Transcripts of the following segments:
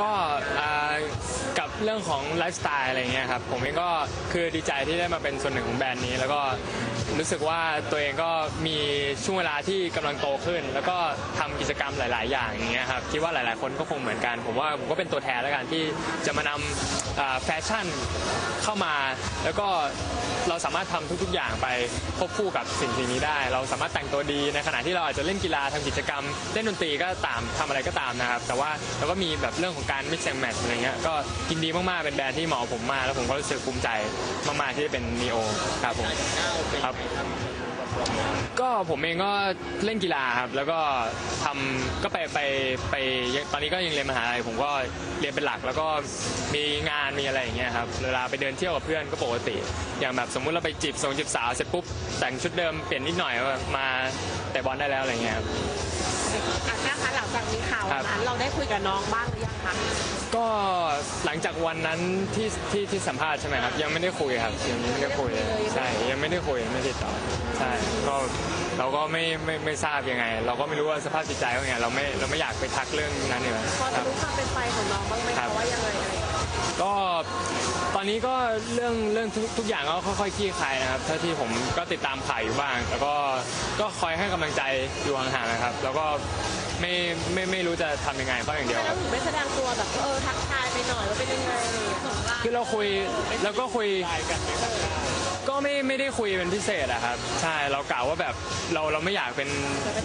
ก็อ่า เรื่องของไลฟ์สไตล์อะไรเงี้ยครับผมเองก็คือดีใจที่ได้มาเป็นส่วนหนึ่งของแบรนด์นี้ แล้วก็รู้สึกว่าตัวเองก็มีช่วงเวลาที่กำลังโตขึ้น แล้วก็ทำกิจกรรมหลาย ๆ อย่างอย่างเงี้ยครับคิดว่าหลาย ๆ คนก็คงเหมือนกัน ผมว่าผมก็เป็นตัวแทนแล้วกันที่จะมานำอ่าแฟชั่นเข้ามา แล้วก็เราสามารถทำทุก ๆ อย่างไปควบคู่กับสิ่งสิ่งนี้ได้ เราสามารถแต่งตัวดีในขณะที่เราอาจจะเล่นกีฬาทำกิจกรรม เล่นดนตรีก็ตามทำอะไรก็ตามนะครับแต่ว่าเราก็มีแบบเรื่องของการ mix and match อะไรเงี้ยก็ยินดีมากๆ เป็นแบรนด์ที่เหมาะกับผมมากแล้วผมก็รู้สึกภูมิใจมากๆที่ได้เป็น neo ครับผมครับ ก็ผมเองก็เล่นกีฬาครับแล้วก็ทำก็ไปไปไปตอนนี้ก็ยังเรียนมหาลัยผมก็เรียนเป็นหลัก แล้วก็มีงานมีอะไรอย่างเงี้ยครับเวลาไปเดินเที่ยวกับเพื่อนก็ปกติ อย่างแบบสมมุติเราไปจีบสงจีบสาวเสร็จปุ๊บแต่งชุดเดิมเปลี่ยนนิดหน่อยมาแต่บอลได้แล้วอะไรเงี้ยครับ อะแม่คะหลังจากมีข่าวครับนั้นเราได้คุยกับน้องบ้างหรือยังคะก็หลังจากวันนั้นที่ที่ที่สัมภาษณ์ใช่ไหมครับยังไม่ได้คุยครับยังไม่ได้คุยใช่ยังไม่ได้คุยไม่ติดต่อใช่ก็เราก็ไม่ไม่ไม่ทราบยังไง เราก็ไม่รู้ว่าสภาพจิตใจเขาไงเราไม่เราไม่อยากไปทักเรื่องนั้นเลยพอคจะรับรู้ความเป็นไปของน้องบ้างไหมครัคะบว่ายังไงอะไรอย่างเงี้ยก็ต อนนี้ก็เรื่องเรื่องทุกทุกอย่างก็ค่อยๆคลี่คลายนะครับเท่าที่ผมก็ติดตามข่าวอยู่บ้าง แล้วก็ก็คอยให้กำลังใจอยู่ห่างๆนะครับ แล้วก็ไม่ไม่ไม่รู้จะทำยังไงเพราะอย่างเดียวคแล้รัวบถึงไม่แสดงตัวแบบเออทักทายไปหน่อยว่าเป็นยังไงอะไรอย่างเงี้ยคือเราคุยแล้วก็คุย ก็ไม่ไม่ได้คุยเป็นพิเศษอะครับ ใช่เรากล่าวว่าแบบเราเราไม่อยากเป็น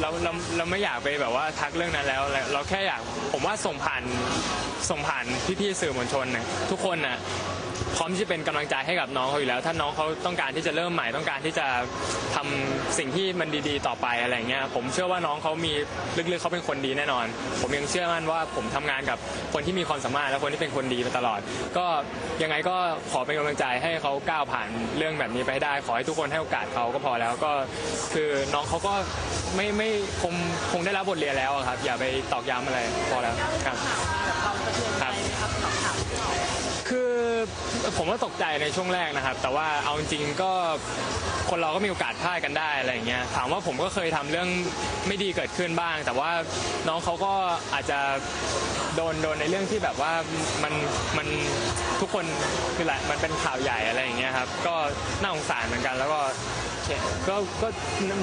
เราเราเราไม่อยากไปแบบว่าทักเรื่องนั้นแล้วเราแค่อยากผมว่าส่งผ่านส่งผ่านพี่ๆสื่อมวลชนน่ะทุกคนน่ะ พร้อมที่จะเป็นกำลังใจให้กับน้องเขาอยู่แล้ว ถ้าน้องเขาต้องการที่จะเริ่มใหม่ต้องการที่จะทำสิ่งที่มันดีๆต่อไปอะไรเงี้ยผมเชื่อว่าน้องเขามีลึกๆเขาเป็นคนดีแน่นอน ผมยังเชื่อมั่นว่าผมทำงานกับคนที่มีความสามารถและคนที่เป็นคนดีมาตลอด ก็ยังไงก็ขอเป็นกำลังใจให้เขาก้าวผ่านเรื่องแบบนี้ไปให้ได้ ขอให้ทุกคนให้โอกาสเขาก็พอแล้วก็คือน้องเขาก็ไม่ไม่คงคงได้รับบทเรียนแล้วอะครับ อย่าไปตอกย้ำอะไรพอแล้วครับ ครับ คือผมก็ตกใจในช่วงแรกนะครับ แต่ว่าเอาจริงๆก็คนเราก็มีโอกาสพลาดกันได้อะไรอย่างเงี้ยถามว่าผมก็เคยทำเรื่องไม่ดีเกิดขึ้นบ้าง แต่ว่าน้องเขาก็อาจจะโดนโดนในเรื่องที่แบบว่ามันมันทุกคนคือแหละมันเป็นข่าวใหญ่อะไรอย่างเงี้ยครับก็น่าสงสารเหมือนกัน แล้วก็ ก็ก็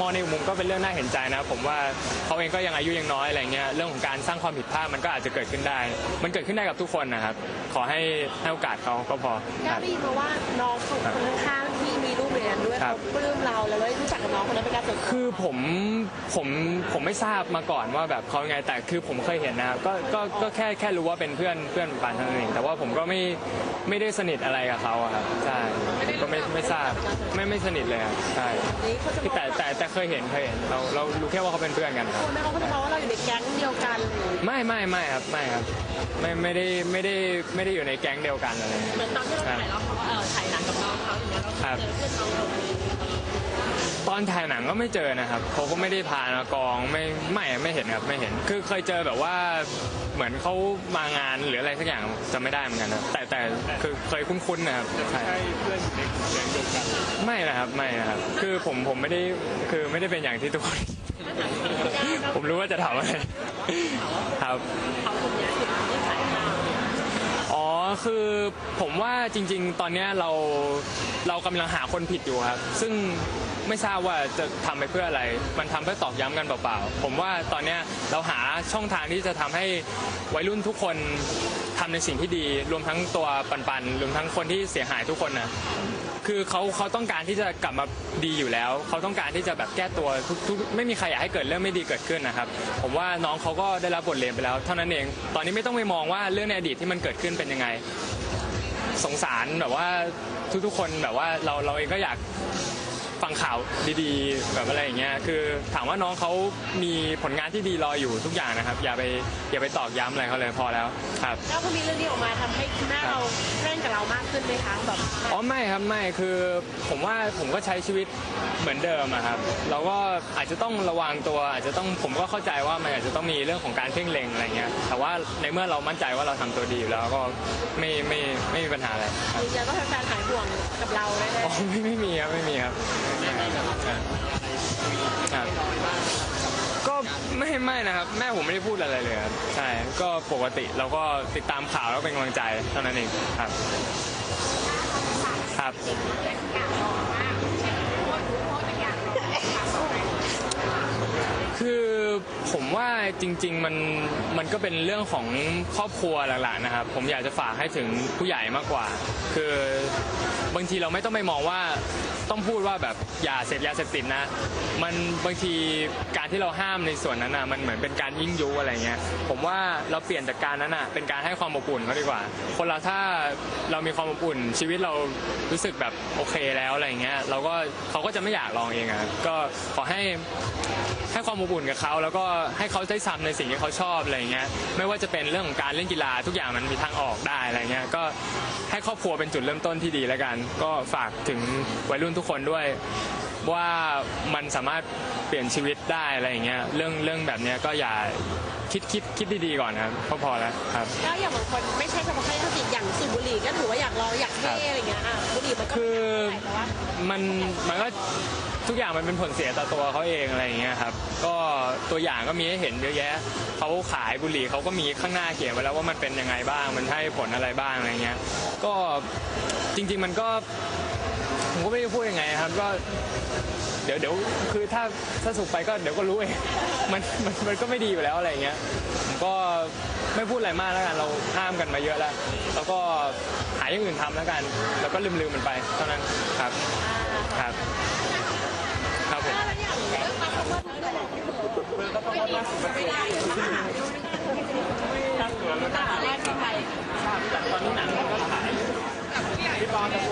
มองในมุมก็เป็นเรื่องน่าเห็นใจนะผมว่าเขาเองก็ยังอายุยังน้อยอะไรเงี้ยเรื่องของการสร้างความผิดพลาดมันก็อาจจะเกิดขึ้นได้ มันเกิดขึ้นได้กับทุกคนนะครับขอให้ให้โอกาสเขาก็พอได้รับได้ยินมาว่าน้องคนข้าง ๆที่มีลูกเรียนด้วยครัเขาบ ปลื้มเราแล้วได้รู้จักกับน้องคนนั้นเป็นการส่วนตัวคือผมผมผมไม่ทราบมาก่อนว่าแบบเขายังไงแต่คือผมเคยเห็นนะครับก็ก็ก็แค่แค่รู้ว่าเป็นเพื่อนเพื่อนปานเท่านั้นเองแต่ว่าผมก็ไม่ไม่ได้สนิทอะไรกับเขาอะครับใช่ก็ไม่ไม่ทราบไม่ไม่สนิทเลยครับใช่นี่เขาจะมองแต่แต่แต่เคยเห็นเคยเห็นเราเรารู้แค่ว่าเขาเป็นเพื่อนกันครับ คนแม่เขาก็จะมองว่าเรา อยู่ในแก๊งเดียวกันเลยไม่ไม่ไม่ครับไม่ครับไม่ไม่ได้ไม่ได้ไม่ได้อยู่ในแก๊งเดียวกันอะไรอย่างเงี้ยเหมือนตอนที่เราถ่ายแล้วเขาเออถ่ายหนังกับน้องเขาอย่างเงี้ยเราครับเจอเพื่อนน้องเราตอนถ่ายหนังก็ไม่เจอนะครับเขาก็ไม่ได้พามากองไม่ไม่ไม่เห็นครับไม่เห็น คือเคยเจอแบบว่าเหมือนเขามางานหรืออะไรสักอย่างจำไม่ได้เหมือนกันนะแต่แต่คือเคยคุ้นๆนะครับใช่เพื่อนในแก๊งเดียวกันไม่นะครับไม่นะครับคือผมผมไม่ได้คือไม่ได้เป็นอย่างที่ทุกคน ผมรู้ว่าจะถามอะไรครับอ๋อคือผมว่าจริง ๆ ตอนเนี้ยเราเรากำลังหาคนผิดอยู่ครับ ซึ่งไม่ทราบว่าจะทำไปเพื่ออะไร มันทำเพื่อตอกย้ำกันเปล่าๆ ผมว่าตอนเนี้ยเราหาช่องทางที่จะทำให้วัยรุ่นทุกคน ทำในสิ่งที่ดี รวมทั้งตัวปันๆรวมทั้งคนที่เสียหายทุกคนนะคือเขาเขาต้องการที่จะกลับมาดีอยู่แล้ว เขาต้องการที่จะแบบแก้ตัวทุกทุกไม่มีใครอยากให้เกิดเรื่องไม่ดีเกิดขึ้นนะครับ ผมว่าน้องเขาก็ได้รับบทเรียนไปแล้ว เท่านั้นเอง ตอนนี้ไม่ต้องไปมองว่าเรื่องในอดีตที่มันเกิดขึ้นเป็นยังไง สงสารแบบว่าทุกๆคนแบบว่าเราเราเองก็อยาก ฟังข่าวดีๆ แบบอะไรอย่างเงี้ยคือถามว่าน้องเขามีผลงานที่ดีรออยู่ทุกอย่างนะครับ อย่าไปอย่าไปตอกย้ำอะไรเขาเลยพอแล้วครับ แล้วพอมีเรื่องนี้ออกมาทำให้คุณแม่เราเล่นกับเรามากขึ้นไหมคะแบบอ๋อไม่ครับไม่คือผมว่าผมก็ใช้ชีวิตเหมือนเดิมอะครับเราก็อาจจะต้องระวังตัว อาจจะต้องผมก็เข้าใจว่ามันอาจจะต้องมีเรื่องของการเพ่งเล็งอะไรเงี้ยแต่ว่าในเมื่อเรามั่นใจว่าเราทำตัวดีอยู่แล้วก็ไม่ไม่ไม่มีปัญหาอะไรครับยืนยันว่าแฟนๆหายห่วงกับเราแน่อ๋อไม่ไม่มีครับไม่มีครับไม่มีครับครับก็ไม่ไม่นะครับ แม่ผมไม่ได้พูดอะไรเลยครับใช่ก็ปกติเราก็ติดตามข่าวแล้วเป็นกำลังใจเท่านั้นเองครับ ครับคือผมว่าจริง ๆ มันมันก็เป็นเรื่องของครอบครัวหลักๆนะครับ ผมอยากจะฝากให้ถึงผู้ใหญ่มากกว่า คือบางทีเราไม่ต้องไปมองว่า ต้องพูดว่าแบบอย่าเสพยาเสพติดนะ มันบางทีการที่เราห้ามในส่วนนั้นนะมันเหมือนเป็นการยิ่งยุอะไรเงี้ยผมว่าเราเปลี่ยนจากการนั้นอะเป็นการให้ความอบอุ่นเขาดีกว่า คนเราถ้าเรามีความอบอุ่น ชีวิตเรารู้สึกแบบโอเคแล้วอะไรเงี้ยเราก็เขาก็จะไม่อยากลองเองอะก็ขอให้ให้ความอบอุ่นกับเขาแล้วก็ให้เขาได้ทำในสิ่งที่เขาชอบอะไรเงี้ยไม่ว่าจะเป็นเรื่องของการเล่นกีฬาทุกอย่างมันมีทางออกได้อะไรเงี้ยก็ให้ครอบครัวเป็นจุดเริ่มต้นที่ดีแล้วกัน ก็ฝากถึงวัยรุ่นทุกคนด้วยว่ามันสามารถเปลี่ยนชีวิตได้อะไรอย่างเงี้ยเรื่องเรื่องแบบเนี้ยก็อย่าคิดคิดคิดดีๆก่อนครับก็พอแล้วครับ แล้วอย่างบางคนไม่ใช่เฉพาะแค่ติดอย่างสูบบุหรี่ก็ถือว่าอยากลองอยากเท่อะไรเงี้ยอะบุหรี่มันก็คือไม่ได้แต่ว่ามันมันก็ทุกอย่างมันเป็นผลเสียต่อตัวเขาเองอะไรอย่างเงี้ยครับก็ตัวอย่างก็มีให้เห็นเยอะแยะเขาขายบุหรี่เขาก็มีข้างหน้าเขียนไว้แล้วว่ามันเป็นยังไงบ้าง มันให้ผลอะไรบ้างอะไรเงี้ยก็จริง ๆ มันก็ผมก็ไม่รู้พูดยังไงครับก็ เดี๋ยวเดี๋ยวคือถ้าถ้าสุกไปก็เดี๋ยวก็รู้เองมันมันมันก็ไม่ดีอยู่แล้วอะไรเงี้ยผมก็ไม่พูดอะไรมากแล้วกันเราห้ามกันมาเยอะแล้ว แล้วก็หาอย่างอื่นทำแล้วกัน แล้วก็ลืมๆมันไปเท่านั้นครับครับครับผมแล้วอย่างเรื่องมาคำว่าไม่มีไม่ได้ตั้งตัวแล้วก็แรกที่ไปตอนนี้หนังมันก็ถ่าย